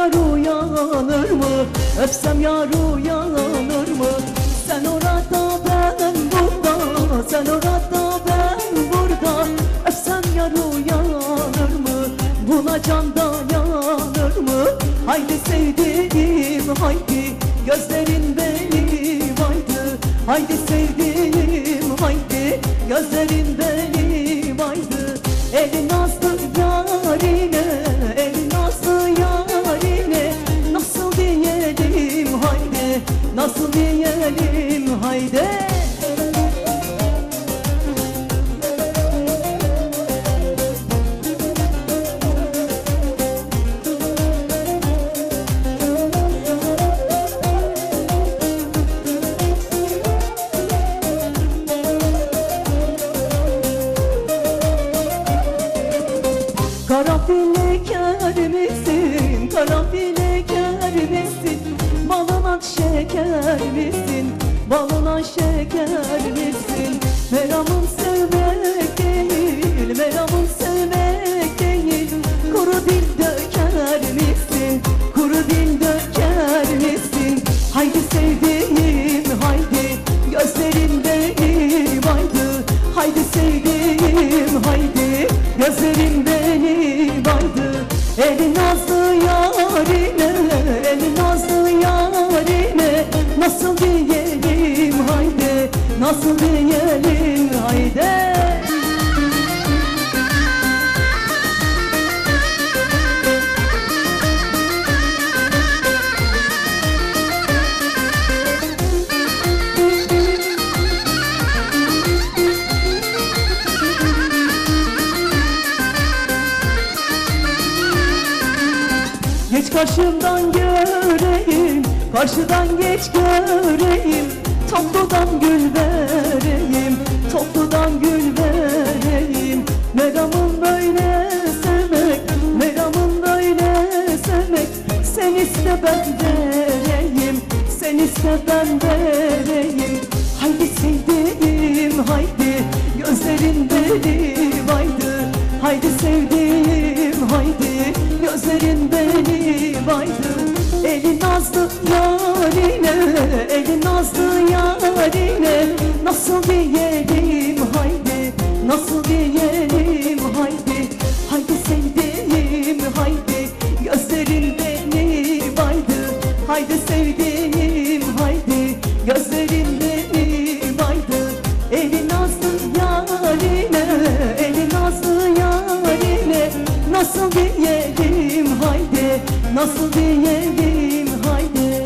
yar uyanır mı? Öpsem yar uyanır mı? Sen orada ben burada Sen orada ben burada Öpsem yar uyanır mı? Buna can dayanır mı? Haydi sevdiğim haydi Gözlerin benim haydi Haydi sevdiğim haydi Gözlerin benim haydi Elin nazlı Nasıl diyelim haydi. Karanfil Balına şeker misin? Meramın sevmek değil, meramın sevmek değil Kuru dil döker misin? Kuru dil döker misin? Haydi sevdiğim haydi Gözlerin benim haydi Haydi sevdiğim haydi Gözlerin Nasıl diyelim haydi. Geç karşımdan göreyim Karşıdan geç göreyim Topludan gül vereyim Topludan gül vereyim. Meramın böyle sevmek Meramın böyle sevmek. Sen iste ben vereyim Sen iste ben vereyim. Haydi sevdiğim haydi Gözlerin benim haydi Haydi sevdiğim haydi Gözlerin benim haydi Elin nazlı yarine Elin nazlı yarine. Nasıl diyelim haydi Nasıl diyelim haydi. Haydi sevdiğim haydi Gözlerin benim haydi Haydi sevdiğim nasıl diyelim haydi? Nasıl diyelim haydi?